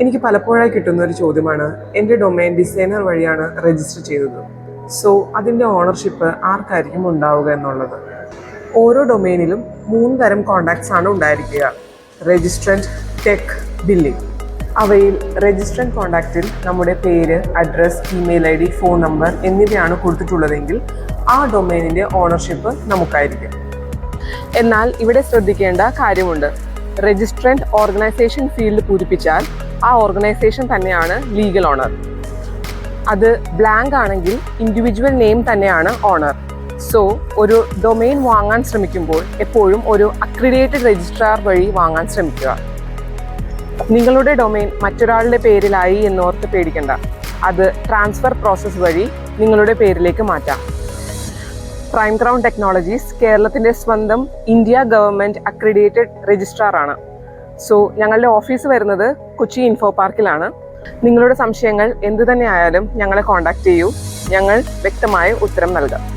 എനിക്ക് പലപ്പോഴായി കിട്ടുന്ന ഒരു ചോദ്യമാണ് എന്റെ ഡൊമൈൻ ഡിസൈനർ വഴിയാണ് രജിസ്റ്റർ ചെയ്തത്. സോ അതിന്റെ ഓണർഷിപ്പ് ആർക്കായിരിക്കും ഉണ്ടാവുക എന്നുള്ളത്? ഓരോ ഡൊമൈനിലും മൂന്ന് തരം കോണ്ടാക്ട്സ് ആണ് ഉണ്ടായിരിക്കുക. രജിസ്ട്രന്റ് ടെക് ബില്ലിംഗ് അവയിൽ രജിസ്ട്രന്റ് കോണ്ടാക്റ്റിൽ നമ്മുടെ പേര് address email I D phone number എന്നിവയാണ് കൊടുത്തിട്ടുള്ളതെങ്കിൽ ആ ഡൊമൈനിന്റെ ഓണർഷിപ്പ് നമുക്കായിരിക്കും. എന്നാൽ ഇവിടെ ശ്രദ്ധിക്കേണ്ട കാര്യമുണ്ട്. രജിസ്ട്രന്റ് ഓർഗനൈസേഷൻ ഫീൽഡ് പൂരിപ്പിച്ചാൽ ആ ഓർഗനൈസേഷൻ തന്നെയാണ് ലീഗൽ ഓണർ അത് ബ്ലാങ്ക് ആണെങ്കിൽ ഇൻഡിവിജ്വൽ നെയിം തന്നെയാണ് ഓണർ സോ ഒരു ഡൊമെയിൻ വാങ്ങാൻ ശ്രമിക്കുമ്പോൾ എപ്പോഴും ഒരു അക്രിഡേറ്റഡ് രജിസ്ട്രാർ വഴി വാങ്ങാൻ ശ്രമിക്കുക. നിങ്ങളുടെ ഡൊമെയിൻ മറ്റൊരാളുടെ പേരിലായി എന്നോർത്ത് പേടിക്കണ്ട. അത് ട്രാൻസ്ഫർ പ്രോസസ്സ് വഴി നിങ്ങളുടെ പേരിലേക്ക് മാറ്റാം. പ്രൈം ക്രൗൺ ടെക്നോളജീസ് കേരളത്തിന്റെ സ്വന്തം ഇന്ത്യ ഗവൺമെന്റ് അക്രിഡേറ്റഡ് രജിസ്ട്രാർ ആണ്. സോ ഞങ്ങളുടെ ഓഫീസ് വരുന്നത് കൊച്ചി ഇൻഫോ പാർക്കിലാണ് നിങ്ങളുടെ സംശയങ്ങൾ എന്തു തന്നെ ആയാലും ഞങ്ങളെ കോൺടാക്ട് ചെയ്യൂ. ഞങ്ങൾ വ്യക്തമായ ഉത്തരം നൽകാം.